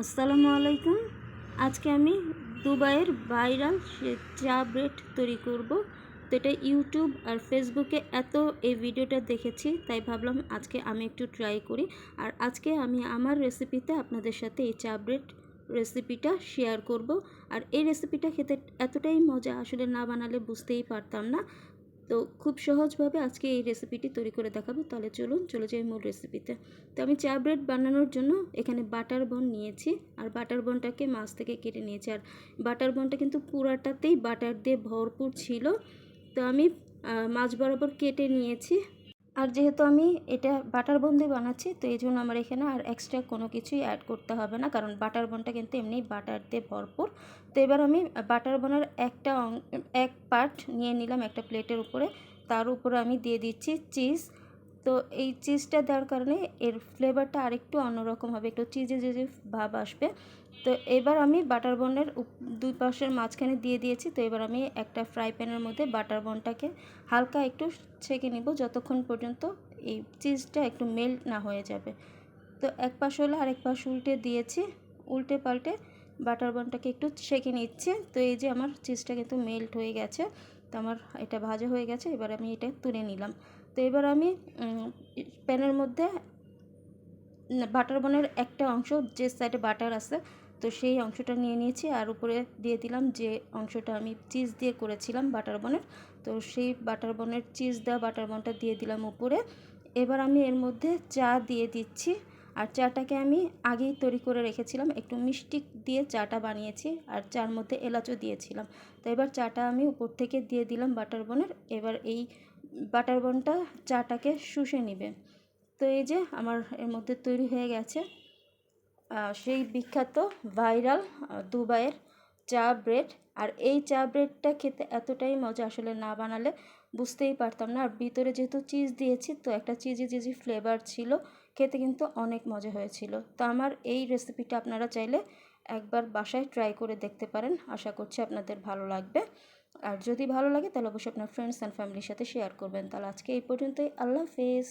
আসসালামু আলাইকুম। আজকে আমি দুবাইয়ের ভাইরাল চা ব্রেড তৈরি করব। তো এটা ইউটিউব আর ফেসবুকে এত এই ভিডিওটা দেখেছি, তাই ভাবলাম আজকে আমি একটু ট্রাই করি। আর আজকে আমি আমার রেসিপিতে আপনাদের সাথে এই চা ব্রেড রেসিপিটা শেয়ার করব। আর এই রেসিপিটা খেতে এতটাই মজা, আসলে না বানালে বুঝতেই পারতাম না। তো খুব সহজভাবে আজকে এই রেসিপিটি তৈরি করে দেখাবো। তাহলে চলুন, চলে যাই মূল রেসিপিতে তো আমি চা ব্রেড বানানোর জন্য এখানে বাটার বন নিয়েছি। আর বাটার বনটাকে মাছ থেকে কেটে নিয়েছি। আর বাটার বনটা কিন্তু পুরাটাতেই বাটার দিয়ে ভরপুর ছিল। তো আমি মাছ বরাবর কেটে নিয়েছি। আর যেহেতু আমি এটা বাটার বন দিয়ে বানাচ্ছি, তো এই জন্য আমার এখানে আর এক্সট্রা কোনো কিছুই অ্যাড করতে হবে না, কারণ বাটার বনটা কিন্তু এমনি বাটার দিয়ে ভরপুর। তো এবার আমি বাটার বনের একটা এক পার্ট নিয়ে নিলাম একটা প্লেটের উপরে। তার উপরে আমি দিয়ে দিচ্ছি চিজ তো এই চিজটা দেওয়ার কারণে এর ফ্লেভারটা আরেকটু অন্যরকম হবে, একটু চিজে চিজে ভাব আসবে। তো এবার আমি বাটার বনের দুই পাশের মাঝখানে দিয়ে দিয়েছি, তো এবার আমি একটা ফ্রাই প্যানের মধ্যে বাটার বনটাকে হালকা একটু ছেঁকে নিব, যতক্ষণ পর্যন্ত এই চিজটা একটু মেল্ট না হয়ে যাবে। তো এক পাশ হলে, আরেক পাশ উল্টে দিয়েছি, উল্টে পাল্টে বাটার বনটাকে একটু সেঁকে নিচ্ছে। তো এই যে আমার চিজটা কিন্তু মেল্ট হয়ে গেছে। তো আমার এটা ভাজা হয়ে গেছে, এবার আমি এটা তুলে নিলাম। তো এবার আমি প্যানের মধ্যে বাটার বনের একটা অংশ, যে সাইডে বাটার আছে, তো সেই অংশটা নিয়ে নিয়েছি, আর উপরে দিয়ে দিলাম যে অংশটা আমি চিজ দিয়ে করেছিলাম বাটার বনের। তো সেই বাটার বনের চিজ দেওয়া বাটার বনটা দিয়ে দিলাম উপরে। এবার আমি এর মধ্যে চা দিয়ে দিচ্ছি আর চাটাকে আমি আগেই তৈরি করে রেখেছিলাম। একটু মিষ্টি দিয়ে চাটা বানিয়েছি আর চার মধ্যে এলাচও দিয়েছিলাম। তো এবার চাটা আমি উপর থেকে দিয়ে দিলাম বাটার বনের। এবার এই বাটার বনটা চাটাকে শুষে নেবে। তো এই যে আমার এর মধ্যে তৈরি হয়ে গেছে। সেই বিখ্যাত ভাইরাল দুবাইয়ের চা ব্রেড। আর এই চা ব্রেডটা খেতে এতটাই মজা, আসলে না বানালে বুঝতেই পারতাম না। আর ভিতরে যেহেতু চিজ দিয়েছি, তো একটা চিজি চিজি ফ্লেভার ছিল। খেতে কিন্তু অনেক মজা হয়েছিল। তো আমার এই রেসিপিটা আপনারা চাইলে একবার বাসায় ট্রাই করে দেখতে পারেন। আশা করছি আপনাদের ভালো লাগবে। আর যদি ভালো লাগে তাহলে অবশ্যই আপনার ফ্রেন্ডস অ্যান্ড ফ্যামিলির সাথে শেয়ার করবেন। তাহলে আজকে এই পর্যন্তই। আল্লাহ হাফেজ।